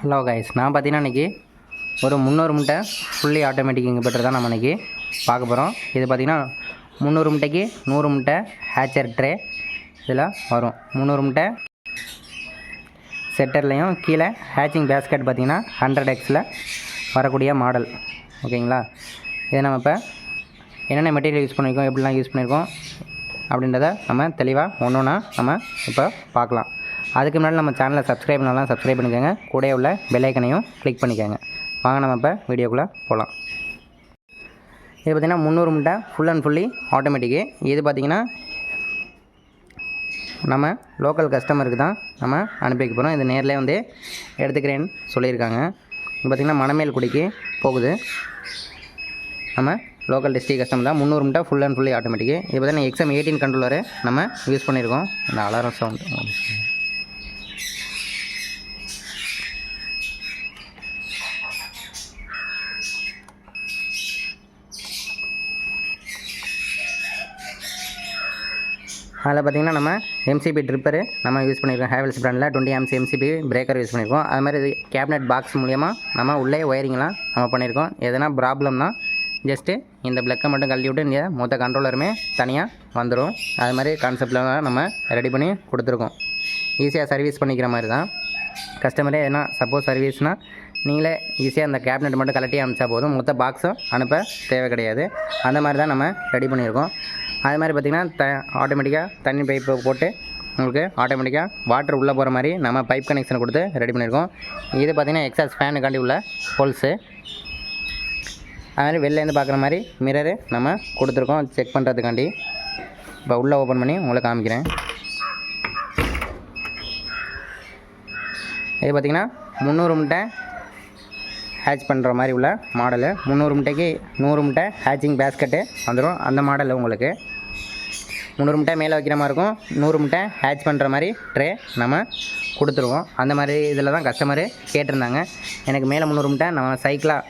Hello guys நான் பார்த்தீங்கன்னா இன்றைக்கி ஒரு முந்நூறு முட்டை ஃபுல்லி ஆட்டோமேட்டிக் இன்குபேட்டர் தான் நம்ம இன்றைக்கி பார்க்க போகிறோம் இது பார்த்திங்கன்னா முந்நூறு முட்டைக்கு நூறு முட்டை ஹேச்சர் ட்ரே இதில் வரும். முந்நூறு முட்டை செட்டர்லேயும் கீழே ஹேச்சிங் பேஸ்கெட் பார்த்திங்கன்னா ஹண்ட்ரட் எக்ஸில் வரக்கூடிய மாடல் ஓகேங்களா? இதை நம்ம இப்போ என்னென்ன மெட்டீரியல் யூஸ் பண்ணியிருக்கோம் எப்படிலாம் யூஸ் பண்ணியிருக்கோம் அப்படின்றத நம்ம தெளிவாக ஒன்று ஒன்றா நம்ம இப்போ பார்க்கலாம். அதுக்கு முன்னாடி நம்ம சேனலை சப்ஸ்கிரைப் பண்ணலாம் சப்ஸ்கிரைப் பண்ணிக்கோங்க. கூட உள்ள பெலைக்கனையும் கிளிக் பண்ணிக்கோங்க. வாங்க நம்ம இப்போ வீடியோக்குள்ளே போகலாம் இது பார்த்திங்கன்னா முந்நூறு முட்டை ஃபுல் அண்ட் ஃபுல்லி ஆட்டோமேட்டிக்கு இது பார்த்திங்கன்னா நம்ம லோக்கல் கஸ்டமருக்கு தான் நம்ம அனுப்பி வைக்க போகிறோம் இது நேரில் வந்து எடுத்துக்கிறேன்னு சொல்லியிருக்காங்க. இது பார்த்திங்கன்னா மணமேல்குடிக்கு போகுது. நம்ம லோக்கல் டிஸ்ட்ரிக் கஸ்டமர் தான் முந்நூறு முட்டை ஃபுல் அண்ட் ஃபுல்லி ஆட்டோமேட்டிக்கு இது பார்த்தீங்கன்னா எக்ஸாம் எயிட்டீன் கண்ட்ரோலரு நம்ம யூஸ் பண்ணியிருக்கோம். இந்த அலாரம் சவுண்ட் அதில் பார்த்திங்கன்னா நம்ம எம்சிபி ட்ரிப்பரு நம்ம யூஸ் பண்ணியிருக்கோம் ஹேவல்ஸ் ப்ராண்டில் twenty MC MCB breaker use பண்ணியிருக்கோம். அது மாதிரி கேபினட் பாக்ஸ் மூலியமாக நம்ம உள்ளே ஒயரிங்லாம் நம்ம பண்ணியிருக்கோம். எதனா ப்ராப்ளம்னா ஜஸ்ட்டு இந்த ப்ளக்கை மட்டும் கழட்டி விட்டு இங்கே மொத்த கண்ட்ரோலருமே தனியாக வந்துடும் அது மாதிரி கான்செப்டில் நம்ம ரெடி பண்ணி கொடுத்துருக்கோம். ஈஸியாக சர்வீஸ் பண்ணிக்கிற மாதிரி தான். கஸ்டமரே எதனா சப்போஸ் சர்வீஸ்னால் நீங்களே ஈஸியாக அந்த கேபினெட் மட்டும் கலட்டி அனுப்பிச்சா போதும். மொத்த பாக்ஸும் அனுப்ப தேவை கிடையாது. அந்த மாதிரி தான் நம்ம ரெடி பண்ணியிருக்கோம். அது மாதிரி பார்த்திங்கன்னா த ஆட்டோமேட்டிக்காக தண்ணி பைப்பு போட்டு உங்களுக்கு ஆட்டோமேட்டிக்காக வாட்டர் உள்ளே போகிற மாதிரி நம்ம பைப் கனெக்ஷன் கொடுத்து ரெடி பண்ணியிருக்கோம். இது பார்த்திங்கன்னா எக்ஸாஸ் ஃபேனுக்காண்டி உள்ள ஹோல்ஸு அது மாதிரி வெளிலேருந்து பார்க்குற மாதிரி மிரரு நம்ம கொடுத்துருக்கோம். செக் பண்ணுறதுக்காண்டி இப்போ உள்ளே ஓப்பன் பண்ணி உங்களை காமிக்கிறேன். இது பார்த்திங்கன்னா முந்நூறு முட்டை ஹேட்ச் பண்ணுற மாதிரி உள்ள மாடலு முந்நூறு முட்டைக்கு நூறு முட்டை ஹேட்சிங் பேஸ்கெட்டு வந்துடும் அந்த மாடலு உங்களுக்கு. முந்நூறு முட்டை மேலே வைக்கிற மாதிரி இருக்கும். நூறு முட்டை ஹேட்ச் பண்ணுற மாதிரி ட்ரே நம்ம கொடுத்துருவோம். அந்த மாதிரி இதில் தான் கஸ்டமரு கேட்டிருந்தாங்க. எனக்கு மேலே முந்நூறு முட்டை நம்ம சைக்கிளாக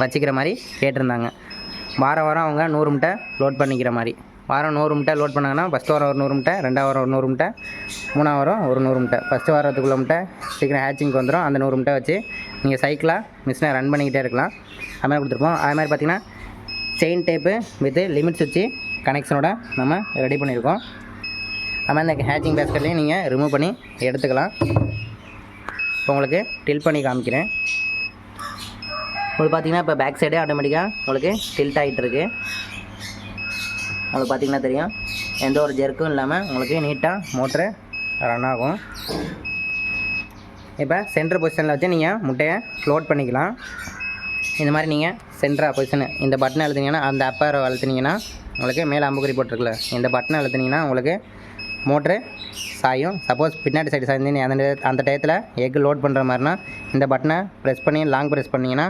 வச்சுக்கிற மாதிரி கேட்டிருந்தாங்க. வாரம் வாரம் அவங்க நூறு முட்டை லோட் பண்ணிக்கிற மாதிரி. வாரம் நூறு முட்டை லோட் பண்ணாங்கன்னா ஃபஸ்ட் வாரம் ஒரு நூறு முட்டை ரெண்டாவது வாரம் ஒரு நூறு முட்டை மூணாவது வாரம் ஒரு நூறு முட்டை. ஃபஸ்ட்டு வாரத்துக்குள்ள முட்டை சீக்கிரம் ஹேச்சிங்க்கு வந்துடும் அந்த நூறு முட்டை வச்சு நீங்கள் சைக்கிளாக மிஷினை ரன் பண்ணிக்கிட்டே இருக்கலாம். அதுமாதிரி கொடுத்துருப்போம். அதுமாதிரி பார்த்திங்கன்னா செயின் டேப்பு வித்து லிமிட்ஸ் வச்சு கனெக்ஷனோட நம்ம ரெடி பண்ணியிருக்கோம். நம்ம இந்த ஹேச்சிங் பேஸ்கட்லேயும் நீங்கள் ரிமூவ் பண்ணி எடுத்துக்கலாம். இப்போ உங்களுக்கு டில் பண்ணி காமிக்கிறேன். உங்களுக்கு பார்த்தீங்கன்னா இப்போ பேக் சைடே ஆட்டோமேட்டிக்காக உங்களுக்கு டில்ட் ஆகிட்டு இருக்கு. உங்களுக்கு பார்த்தீங்கன்னா தெரியும். எந்த ஒரு ஜெர்க்கும் இல்லாமல் உங்களுக்கு நீட்டாக மோட்ரு ரன் ஆகும். இப்போ சென்டர் பொசிஷனில் வச்சு நீங்கள் முட்டையை ஃப்ளோட் பண்ணிக்கலாம். இந்த மாதிரி நீங்கள் சென்டரா பொசிஷனு இந்த பட்டனை அழுத்தினீங்கன்னா அந்த அப்பரை அழுத்தினீங்கன்னா உங்களுக்கு மேலே அம்புக்குறி போட்டிருக்குல்ல இந்த பட்டனை அழுத்தினீங்கன்னா உங்களுக்கு மோட்ரு சாயும் சப்போஸ் பின்னாடி சைடு சாய்ந்து அந்த அந்த டயத்தில் எக் லோட் பண்ணுற மாதிரினா இந்த பட்டனை ப்ரெஸ் பண்ணி லாங் ப்ரெஸ் பண்ணிங்கன்னா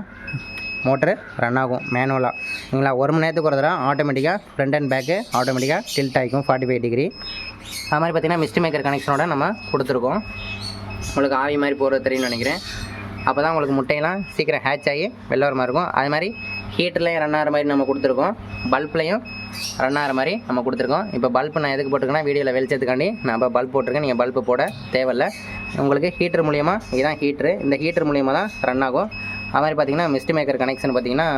மோட்ரு ரன் ஆகும் மேனுவலாக சரிங்களா ஒரு மணி நேரத்துக்கு ஒரு தடவை ஆட்டோமேட்டிக்காக ஃப்ரண்ட் அண்ட் பேக்கு ஆட்டோமேட்டிக்காக டில்ட் ஆகிக்கும் ஃபார்ட்டி ஃபைவ் டிகிரி அது மாதிரி பார்த்திங்கன்னா மிஸ்ட் மேக்கர் கனெக்ஷனோட நம்ம கொடுத்துருக்கோம். உங்களுக்கு ஆவி மாதிரி போகிறது தெரியும்னு நினைக்கிறேன். அப்போ தான் உங்களுக்கு முட்டையெல்லாம் சீக்கிரம் ஹேட்ச் ஆகி வெளில வர மாதிரி இருக்கும். அது மாதிரி ஹீட்டர்லேயும் ரன் ஆகிற மாதிரி நம்ம கொடுத்துருக்கோம். பல்ப்லையும் ரன் ஆகிற மாதிரி நம்ம கொடுத்துருக்கோம். இப்போ பல்ப் நான் எதுக்கு போட்டிருக்கேன்னா வீடியோவில் வெளிச்சத்துக்காண்டி நான் இப்போ பல்ப் போட்டிருக்கேன். நீங்கள் பல்ப் போட தேவையில்ல. உங்களுக்கு ஹீட்டர் மூலயமா இதுதான் ஹீட்ரு இந்த ஹீட்டர் மூலியமாக தான் ரன் ஆகும். அது மாதிரி பார்த்தீங்கன்னா மிஸ்ட் மேக்கர் கனெக்ஷன் பார்த்தீங்கன்னா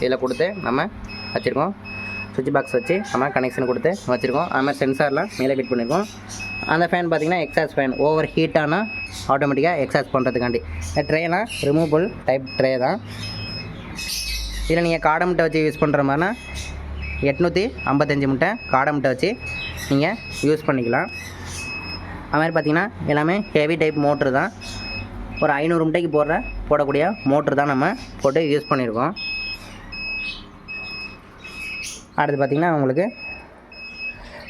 இதில் கொடுத்து நம்ம வச்சுருக்கோம். சுவிட்ச் பாக்ஸ் வச்சு நம்ம கனெக்ஷன் கொடுத்து வச்சுருக்கோம். அது மாதிரி சென்சார்லாம் மேலே ஃபிட் பண்ணியிருக்கோம் அந்த ஃபேன் பார்த்திங்கன்னா எக்ஸாஸ் ஃபேன் ஓவர் ஹீட்டானா ஆட்டோமேட்டிக்காக எக்ஸாஸ் பண்ணுறதுக்காண்டி இந்த ட்ரேனா ரிமூவபிள் டைப் ட்ரே தான். இதில் நீங்கள் காடை முட்டை வச்சு யூஸ் பண்ணுற மாதிரினா எட்நூற்றி ஐம்பத்தஞ்சு முட்டை காடை முட்டை வச்சு நீங்கள் யூஸ் பண்ணிக்கலாம். அது மாதிரி எல்லாமே ஹெவி டைப் மோட்ரு தான். ஒரு ஐநூறு முட்டைக்கு போடுற போடக்கூடிய மோட்ரு தான் நம்ம போட்டு யூஸ் பண்ணியிருக்கோம் அடுத்து பார்த்திங்கன்னா உங்களுக்கு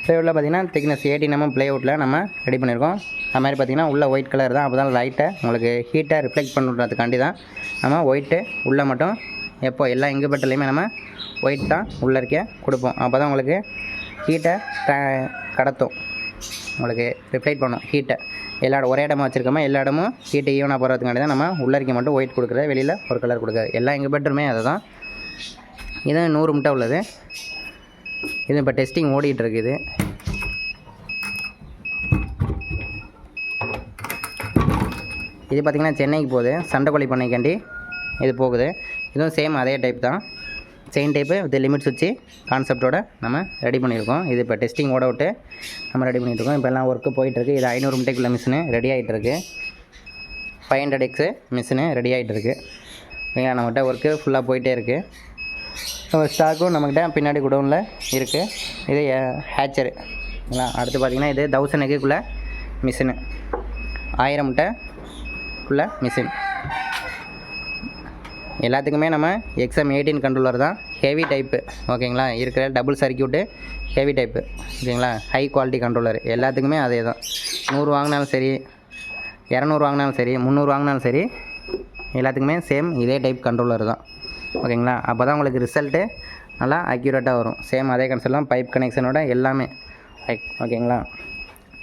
ப்ளேவுட்டில் பார்த்தீங்கன்னா திக்னஸ் எயிட்டின் எம்எம் ப்ளேவுட்டில் நம்ம ரெடி பண்ணியிருக்கோம். அது மாதிரி பார்த்தீங்கன்னா உள்ள ஒயிட் கலர் தான். அப்போ தான் லைட்டை உங்களுக்கு ஹீட்டை ரிஃப்ளெக்ட் பண்ணுறதுக்காண்டி தான் நம்ம ஒயிட்டு உள்ளே மட்டும் எப்போ எல்லா இங்குபெட்டர்லையுமே நம்ம ஒயிட் தான் உள்ளே இருக்க கொடுப்போம். அப்போ தான் உங்களுக்கு ஹீட்டை கடத்தும். உங்களுக்கு ரிஃப்ளெக்ட் பண்ணும் ஹீட்டை எல்லா இடம் ஒரே இடமா வச்சுருக்கோமா? எல்லா இடமும் ஹீட்டை ஈவனாக போகிறதுக்காண்டி தான் நம்ம உள்ள மட்டும் ஒயிட் கொடுக்குறது வெளியில் ஒரு கலர் கொடுக்குறது. எல்லா இங்குபெட்டருமே அதை தான் இது நூறு முட்டை உள்ளது. இது இப்போ டெஸ்டிங் ஓடிட்டுருக்குது. இது பார்த்திங்கன்னா சென்னைக்கு போகுது. சண்டைக்கோழி பண்ணைக்காண்டி இது போகுது. இதுவும் சேம் அதே டைப் தான். செயின் டைப்பு வித் லிமிட்ஸ் வச்சு கான்செப்டோட நம்ம ரெடி பண்ணியிருக்கோம். இது இப்போ டெஸ்டிங் ஓட விட்டு நம்ம ரெடி பண்ணியிருக்கோம் இப்போ எல்லாம் ஒர்க்கு போயிட்டுருக்கு. இது ஐநூறு முட்டைக்குள்ள மிஷினு ரெடி ஆகிட்டுருக்கு five hundred eggs machine ready ஆகிட்டுருக்கு ஓகேங்களா நம்மகிட்ட ஒர்க்கு ஃபுல்லாக போயிட்டே இருக்குது ஸ்டாக்கும் நம்மக்கிட்ட பின்னாடி குடோனில் இருக்குது இது ஹேச்சரு அடுத்து பார்த்திங்கன்னா இது தௌசண்ட் எக்குக்குள்ளே மிஷினு ஆயிரம் முட்டைக்குள்ளே மிஷின் எல்லாத்துக்குமே நம்ம எக்ஸ்எம் எயிட்டீன் கண்ட்ரோலர் தான். ஹெவி டைப்பு ஓகேங்களா இருக்கிற டபுள் சர்க்கியூட்டு ஹெவி டைப்பு ஓகேங்களா ஹை குவாலிட்டி கண்ட்ரோலர் எல்லாத்துக்குமே அதே தான். நூறு வாங்கினாலும் சரி இரநூறு வாங்கினாலும் சரி முந்நூறு வாங்கினாலும் சரி எல்லாத்துக்குமே சேம் இதே டைப் கண்ட்ரோலர் தான். ஓகேங்களா? அப்போ தான் உங்களுக்கு ரிசல்ட்டு நல்லா அக்யூரேட்டாக வரும். சேம் அதே கன்செப்ட் தான் பைப் கனெக்ஷனோட எல்லாமே. ரைட் ஓகேங்களா?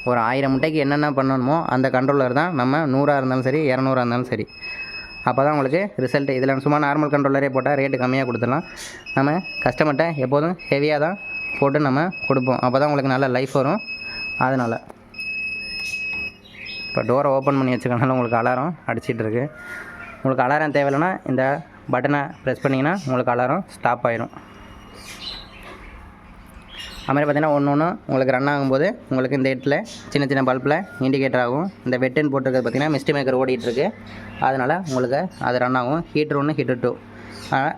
ஒரு ஆயிரம் முட்டைக்கு என்னென்ன பண்ணணுமோ அந்த கண்ட்ரோலர் தான் நம்ம நூறாக இருந்தாலும் சரி இரநூறா இருந்தாலும் சரி. அப்போ தான் உங்களுக்கு ரிசல்ட்டு இதில் சும்மா நார்மல் கண்ட்ரோலரே போட்டால் ரேட்டு கம்மியாக கொடுத்துடலாம். நம்ம கஸ்டமர்கிட்ட எப்போதும் ஹெவியாக தான் போட்டு நம்ம கொடுப்போம். அப்போ தான் உங்களுக்கு நல்ல லைஃப் வரும். அதனால். இப்போ டோரை ஓப்பன் பண்ணி வச்சுக்கனால உங்களுக்கு அலாரம் அடிச்சிட்ருக்கு உங்களுக்கு அலாரம் தேவையில்லைன்னா இந்த பட்டனை ப்ரெஸ் பண்ணிங்கன்னா உங்களுக்கு அலாரம் ஸ்டாப் ஆயிரும். அதுமாதிரி பார்த்திங்கன்னா ஒன்று ஒன்று உங்களுக்கு ரன் ஆகும்போது உங்களுக்கு இந்த இடத்துல சின்ன சின்ன பல்பில் இண்டிகேட்டர் ஆகும். இந்த வெட்டன் போட்டிருக்கிறது பார்த்தீங்கன்னா மிஸ்டி மேக்கர் ஓடிட்டுருக்கு அதனால் உங்களுக்கு அது ரன் ஆகும். ஹீட்டர் ஒன்று ஹீட்டர் டூ ஆனால்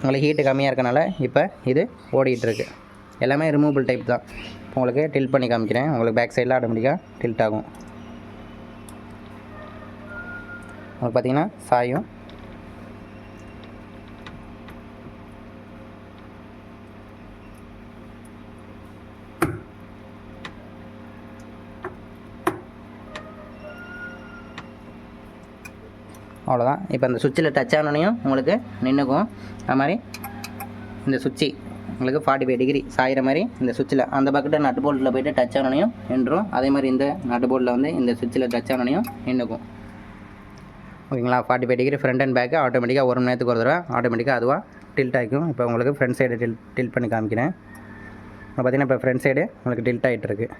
உங்களுக்கு ஹீட்டு கம்மியாக இருக்கனால இப்போ இது ஓடிட்டுருக்கு எல்லாமே ரிமூவபிள் டைப் தான். இப்போ உங்களுக்கு டில்ட் பண்ணி காமிக்கிறேன். உங்களுக்கு பேக் சைடில் ஆட்டோமேட்டிக்காக டில்ட் ஆகும். உங்களுக்கு பார்த்தீங்கன்னா சாயும் அவ்வளோதான் இப்போ அந்த சுவிட்சில் டச் ஆனோடனையும் உங்களுக்கு நின்றுக்கும் அது மாதிரி இந்த சுவிட்சு உங்களுக்கு ஃபார்ட்டி ஃபைவ் டிகிரி சாயிற மாதிரி இந்த சுவிட்சில் அந்த பக்கெட்டை நட்டு போல்ட்டில் போயிட்டு டச் ஆனோனையும் நின்றும் அதே மாதிரி இந்த நட்டு போல்ட்டில் வந்து இந்த சுவிட்சில் டச் ஆனோனையும் நின்றுக்கும் ஓகேங்களா? Forty five degree front and back ஆட்டோமேட்டிக்காக ஒரு மணி நேரத்துக்கு ஒரு தடவை ஆட்டோமேட்டிக்காக அதுவாக டில்ட் ஆகிக்கும். இப்போ உங்களுக்கு ஃப்ரண்ட் சைடு டில் டில்ட் பண்ணி காமிக்கிறேன். இப்போ பார்த்தீங்கன்னா இப்போ ஃப்ரண்ட் சைடு உங்களுக்கு டில்ட் ஆகிட்டு இருக்குது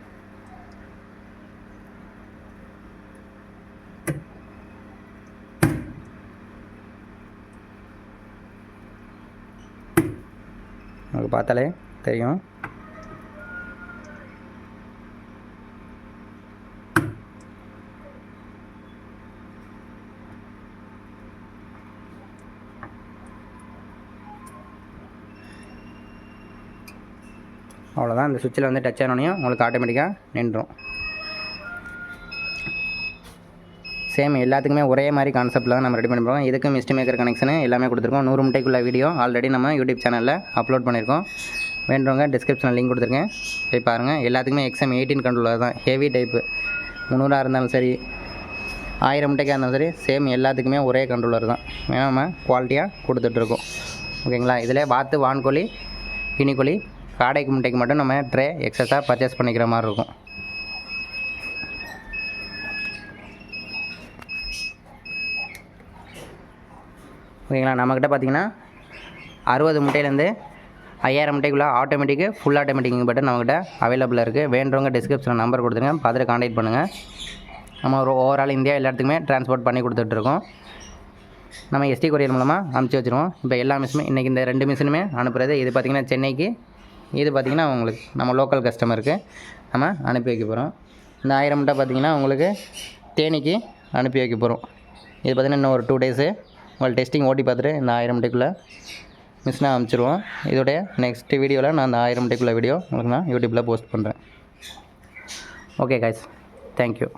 நமக்கு பார்த்தாலே தெரியும். அவ்வளோதான் இந்த சுவிட்சில் வந்து டச் ஆனோனையும் உங்களுக்கு ஆட்டோமேட்டிக்காக நின்றும் சேம் எல்லாத்துக்குமே ஒரே மாதிரி கான்செப்ட்டில் தான் நம்ம ரெடி பண்ணிருக்கோம். இதுக்கு மிஸ்ட் மேக்கர் கனெக்ஷனு எல்லாமே கொடுத்துருக்கோம். நூறு முட்டைக்குள்ள வீடியோ ஆல்ரெடி நம்ம யூடியூப் சேனலில் அப்லோட் பண்ணியிருக்கோம் வேண்டவங்க டிஸ்கிரிப்ஷனில் லிங்க் கொடுத்துருக்கேன். போய் பாருங்கள் எல்லாத்துக்குமே எக்ஸாம் எயிட்டீன் கண்ட்ரோலர் தான். ஹெவி டைப்பு முந்நூறாக இருந்தாலும் சரி ஆயிரம் முட்டைக்காக இருந்தாலும் சரி சேம் எல்லாத்துக்குமே ஒரே கண்ட்ரோலர் தான். ஏன்னா நம்ம குவாலிட்டியாக கொடுத்துட்ருக்கோம். ஓகேங்களா? இதில் வாத்து வான்கோழி கினிக்கோழி காடைக்கு முட்டைக்கு மட்டும் நம்ம ட்ரே எக்ஸஸாக பர்ச்சேஸ் பண்ணிக்கிற மாதிரி இருக்கும். ஓகேங்களா நம்மக்கிட்ட பார்த்தீங்கன்னா அறுபது முட்டையிலேருந்து ஐயாயிரம் முட்டைக்குள்ளே ஆட்டோமேட்டிக்கு ஃபுல் ஆட்டோமேட்டிக் பட்டன் நம்மக்கிட்ட அவைலபிளாக இருக்குது வேண்டவங்க டிஸ்கிரிப்ஷனில் நம்பர் கொடுத்துருங்க. பார்த்துட்டு காண்டாக்ட் பண்ணுங்கள் நம்ம ஒரு ஓவரால் இந்தியா எல்லா இடத்துக்குமே ட்ரான்ஸ்போர்ட் பண்ணி கொடுத்துட்ருக்கோம் நம்ம எஸ்டி கொரியர் மூலமாக அனுப்பிச்சி வச்சுருவோம். இப்போ எல்லா மிஷினுமே இன்றைக்கி இந்த ரெண்டு மிஷினுமே அனுப்புகிறது இது பார்த்திங்கன்னா சென்னைக்கு இது பார்த்திங்கன்னா உங்களுக்கு நம்ம லோக்கல் கஸ்டமருக்கு நம்ம அனுப்பி வைக்க போகிறோம் இந்த ஆயிரம் முட்டை பார்த்திங்கன்னா உங்களுக்கு தேனிக்கு அனுப்பி வைக்க போகிறோம் இது பார்த்திங்கன்னா இன்னும் ஒரு டூ டேஸு உங்கள் டெஸ்டிங் ஓட்டி பார்த்துட்டு இந்த ஆயிரம் முட்டைக்குள்ளே மிஷினை அனுப்பிச்சிடுவோம் இதோடைய நெக்ஸ்ட் வீடியோவில் நான் அந்த ஆயிரம் முட்டைக்குள்ள வீடியோ உங்களுக்கு நான் யூடியூப்பில் போஸ்ட் பண்ணுறேன் ஓகே காய்ஸ் தேங்க்யூ